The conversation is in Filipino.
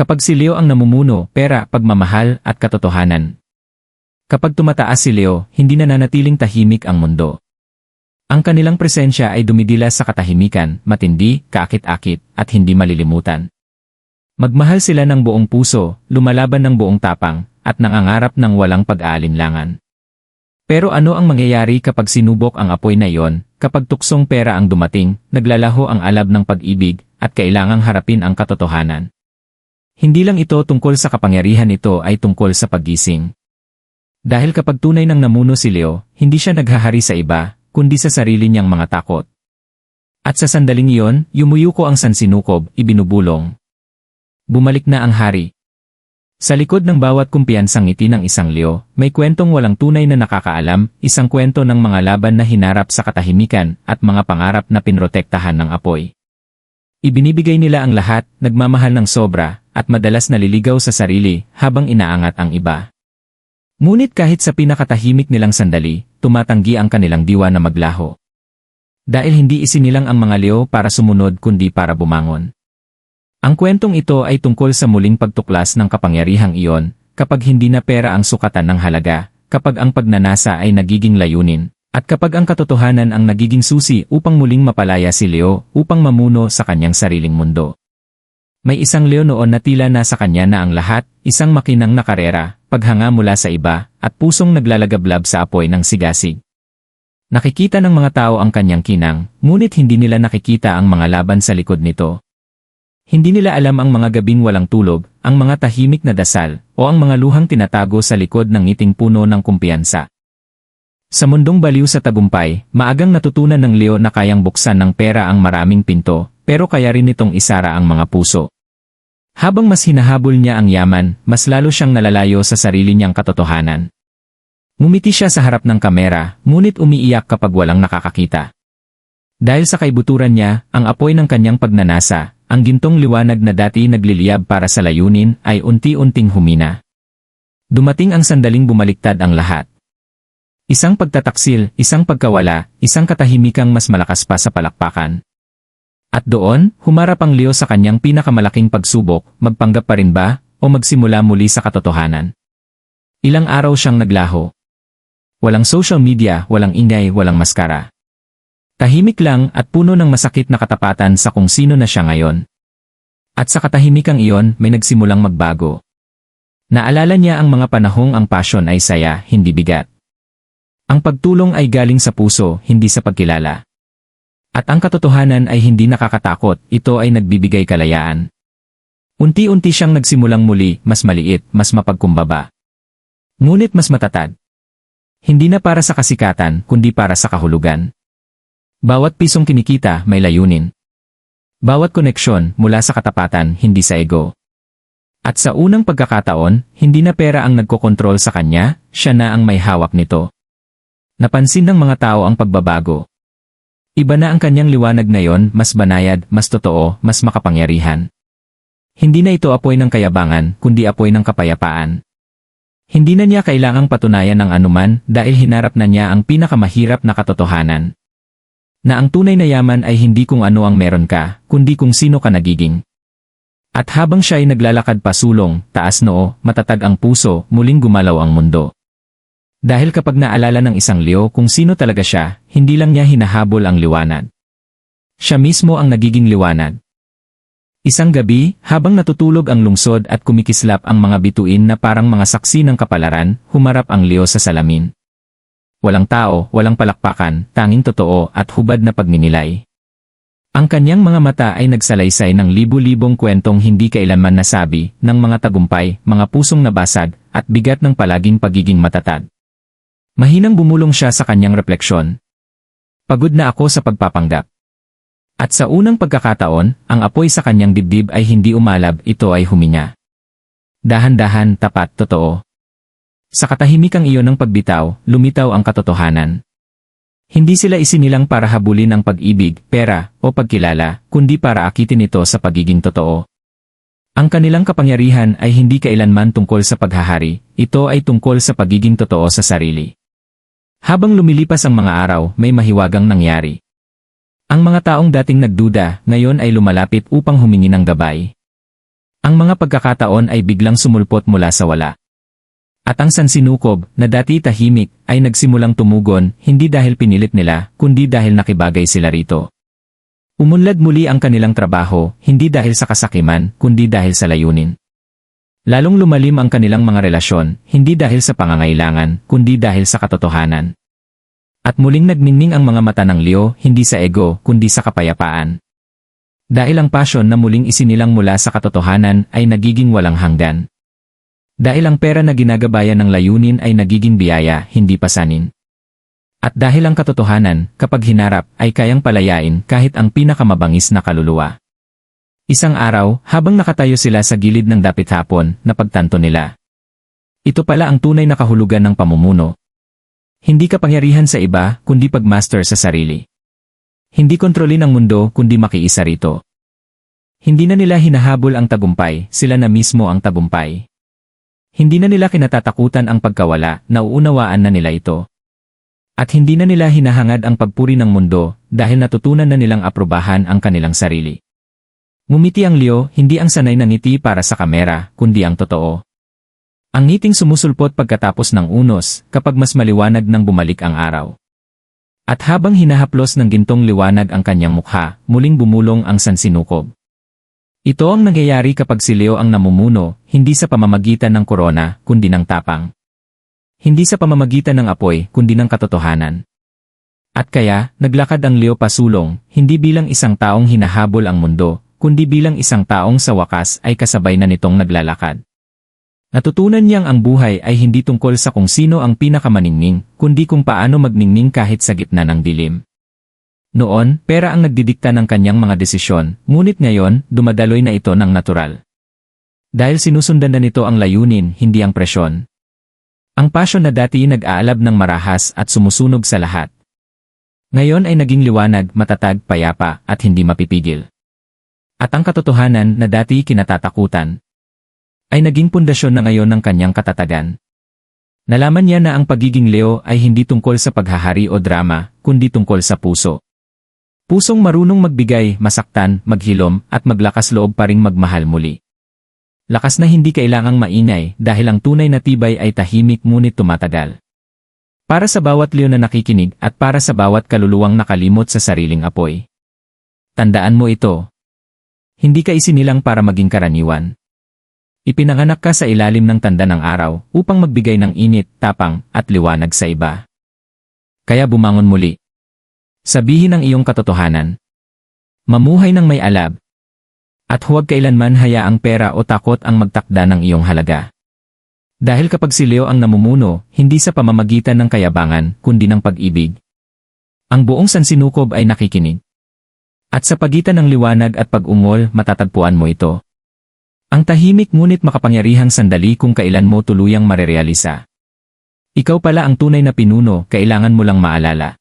Kapag si Leo ang namumuno, pera, pagmamahal, at katotohanan. Kapag tumataas si Leo, hindi na nanatiling tahimik ang mundo. Ang kanilang presensya ay dumidilas sa katahimikan, matindi, kaakit-akit, at hindi malilimutan. Magmahal sila ng buong puso, lumalaban ng buong tapang, at nangangarap ng walang pag-aalinlangan. Pero ano ang mangyayari kapag sinubok ang apoy na iyon, kapag tuksong pera ang dumating, naglalaho ang alab ng pag-ibig, at kailangang harapin ang katotohanan? Hindi lang ito tungkol sa kapangyarihan ito ay tungkol sa paggising. Dahil kapag tunay ng namuno si Leo, hindi siya naghahari sa iba, kundi sa sarili niyang mga takot. At sa sandaling iyon, yumuyuko ang sansinukob, ibinubulong. Bumalik na ang hari. Sa likod ng bawat kumpiyansang ngiti ng isang Leo, may kwentong walang tunay na nakakaalam, isang kwento ng mga laban na hinarap sa katahimikan at mga pangarap na pinrotektahan ng apoy. Ibinibigay nila ang lahat, nagmamahal ng sobra, at madalas naliligaw sa sarili habang inaangat ang iba. Ngunit kahit sa pinakatahimik nilang sandali, tumatanggi ang kanilang diwa na maglaho. Dahil hindi isinilang ang mga leo para sumunod kundi para bumangon. Ang kwentong ito ay tungkol sa muling pagtuklas ng kapangyarihang iyon, kapag hindi na pera ang sukatan ng halaga, kapag ang pagnanasa ay nagiging layunin, at kapag ang katotohanan ang nagiging susi upang muling mapalaya si Leo upang mamuno sa kanyang sariling mundo. May isang Leo noon na tila nasa kanya na ang lahat, isang makinang na karera, paghanga mula sa iba, at pusong naglalagablab sa apoy ng sigasig. Nakikita ng mga tao ang kanyang kinang, ngunit hindi nila nakikita ang mga laban sa likod nito. Hindi nila alam ang mga gabing walang tulog, ang mga tahimik na dasal, o ang mga luhang tinatago sa likod ng ngiting puno ng kumpiyansa. Sa mundong baliw sa tagumpay, maagang natutunan ng Leo na kayang buksan ng pera ang maraming pinto, pero kaya rin itong isara ang mga puso. Habang mas hinahabol niya ang yaman, mas lalo siyang nalalayo sa sarili niyang katotohanan. Ngumiti siya sa harap ng kamera, ngunit umiiyak kapag walang nakakakita. Dahil sa kaibuturan niya, ang apoy ng kanyang pagnanasa, ang gintong liwanag na dati nagliliyab para sa layunin, ay unti-unting humina. Dumating ang sandaling bumaliktad ang lahat. Isang pagtataksil, isang pagkawala, isang katahimikang mas malakas pa sa palakpakan. At doon, humarap ang Leo sa kanyang pinakamalaking pagsubok, magpanggap pa rin ba, o magsimula muli sa katotohanan. Ilang araw siyang naglaho. Walang social media, walang ingay, walang maskara. Tahimik lang at puno ng masakit na katapatan sa kung sino na siya ngayon. At sa katahimikang iyon, may nagsimulang magbago. Naalala niya ang mga panahong ang passion ay saya, hindi bigat. Ang pagtulong ay galing sa puso, hindi sa pagkilala. At ang katotohanan ay hindi nakakatakot, ito ay nagbibigay kalayaan. Unti-unti siyang nagsimulang muli, mas maliit, mas mapagkumbaba. Ngunit mas matatag. Hindi na para sa kasikatan, kundi para sa kahulugan. Bawat pisong kinikita, may layunin. Bawat koneksyon, mula sa katapatan, hindi sa ego. At sa unang pagkakataon, hindi na pera ang nagkokontrol sa kanya, siya na ang may hawak nito. Napansin ng mga tao ang pagbabago. Iba na ang kanyang liwanag ngayon, mas banayad, mas totoo, mas makapangyarihan. Hindi na ito apoy ng kayabangan, kundi apoy ng kapayapaan. Hindi na niya kailangang patunayan ng anuman dahil hinarap na niya ang pinakamahirap na katotohanan. Na ang tunay na yaman ay hindi kung ano ang meron ka, kundi kung sino ka nagiging. At habang siya ay naglalakad pasulong, taas noo, matatag ang puso, muling gumalaw ang mundo. Dahil kapag naalala ng isang Leo kung sino talaga siya, hindi lang niya hinahabol ang liwanag. Siya mismo ang nagiging liwanag. Isang gabi, habang natutulog ang lungsod at kumikislap ang mga bituin na parang mga saksi ng kapalaran, humarap ang Leo sa salamin. Walang tao, walang palakpakan, tanging totoo at hubad na pagninilay. Ang kanyang mga mata ay nagsalaysay ng libu-libong kwentong hindi kailanman nasabi, ng mga tagumpay, mga pusong nabasag, at bigat ng palaging pagiging matatag. Mahinang bumulong siya sa kanyang refleksyon. Pagod na ako sa pagpapanggap. At sa unang pagkakataon, ang apoy sa kanyang dibdib ay hindi umalab, ito ay huminga. Dahan-dahan, tapat, totoo. Sa katahimikang iyon ng pagbitaw, lumitaw ang katotohanan. Hindi sila isinilang para habulin ang pag-ibig, pera, o pagkilala, kundi para akitin ito sa pagiging totoo. Ang kanilang kapangyarihan ay hindi kailanman tungkol sa paghahari, ito ay tungkol sa pagiging totoo sa sarili. Habang lumilipas ang mga araw, may mahiwagang nangyari. Ang mga taong dating nagduda, ngayon ay lumalapit upang humingi ng gabay. Ang mga pagkakataon ay biglang sumulpot mula sa wala. At ang sansinukob, na dati tahimik, ay nagsimulang tumugon, hindi dahil pinilit nila, kundi dahil nakibagay sila rito. Umunlad muli ang kanilang trabaho, hindi dahil sa kasakiman, kundi dahil sa layunin. Lalong lumalim ang kanilang mga relasyon, hindi dahil sa pangangailangan, kundi dahil sa katotohanan. At muling nagninning ang mga mata ng Leo, hindi sa ego, kundi sa kapayapaan. Dahil ang passion na muling isinilang mula sa katotohanan ay nagiging walang hanggan. Dahil ang pera na ginagabayan ng layunin ay nagiging biyaya, hindi pasanin. At dahil ang katotohanan, kapag hinarap, ay kayang palayain kahit ang pinakamabangis na kaluluwa. Isang araw, habang nakatayo sila sa gilid ng dapit hapon, napagtanto nila. Ito pala ang tunay na kahulugan ng pamumuno. Hindi kapangyarihan sa iba, kundi pagmaster sa sarili. Hindi kontrolin ang mundo, kundi makiisa rito. Hindi na nila hinahabol ang tagumpay, sila na mismo ang tagumpay. Hindi na nila kinatatakutan ang pagkawala, nauunawaan na nila ito. At hindi na nila hinahangad ang pagpuri ng mundo dahil natutunan na nilang aprobahan ang kanilang sarili. Ngumiti ang Leo, hindi ang sanay na ngiti para sa kamera, kundi ang totoo. Ang ngiting sumusulpot pagkatapos ng unos kapag mas maliwanag nang bumalik ang araw. At habang hinahaplos ng gintong liwanag ang kanyang mukha, muling bumulong ang sansinukob. Ito ang nangyayari kapag si Leo ang namumuno, hindi sa pamamagitan ng korona, kundi ng tapang. Hindi sa pamamagitan ng apoy, kundi ng katotohanan. At kaya, naglakad ang Leo pasulong, hindi bilang isang taong hinahabol ang mundo, kundi bilang isang taong sa wakas ay kasabay na nitong naglalakad. Natutunan niyang ang buhay ay hindi tungkol sa kung sino ang pinakamaningning, kundi kung paano magningning kahit sa gitna ng dilim. Noon, pera ang nagdidikta ng kanyang mga desisyon, ngunit ngayon, dumadaloy na ito ng natural. Dahil sinusundan na nito ang layunin, hindi ang presyon. Ang passion na dati nag-aalab ng marahas at sumusunog sa lahat. Ngayon ay naging liwanag, matatag, payapa, at hindi mapipigil. At ang katotohanan na dati kinatatakutan, ay naging pundasyon na ngayon ng kanyang katatagan. Nalaman niya na ang pagiging Leo ay hindi tungkol sa paghahari o drama, kundi tungkol sa puso. Pusong marunong magbigay, masaktan, maghilom, at maglakas loob pa ring magmahal muli. Lakas na hindi kailangang maingay dahil ang tunay na tibay ay tahimik ngunit tumatagal. Para sa bawat leon na nakikinig at para sa bawat kaluluwang nakalimot sa sariling apoy. Tandaan mo ito. Hindi ka isinilang para maging karaniwan. Ipinanganak ka sa ilalim ng tanda ng araw upang magbigay ng init, tapang, at liwanag sa iba. Kaya bumangon muli. Sabihin ang iyong katotohanan. Mamuhay ng may alab, at huwag kailanman hayaang pera o takot ang magtakda ng iyong halaga. Dahil kapag si Leo ang namumuno, hindi sa pamamagitan ng kayabangan, kundi ng pag-ibig. Ang buong sansinukob ay nakikinig. At sa pagitan ng liwanag at pag-ungol, matatagpuan mo ito. Ang tahimik ngunit makapangyarihang sandali kung kailan mo tuluyang marerealisa. Ikaw pala ang tunay na pinuno, kailangan mo lang maalala.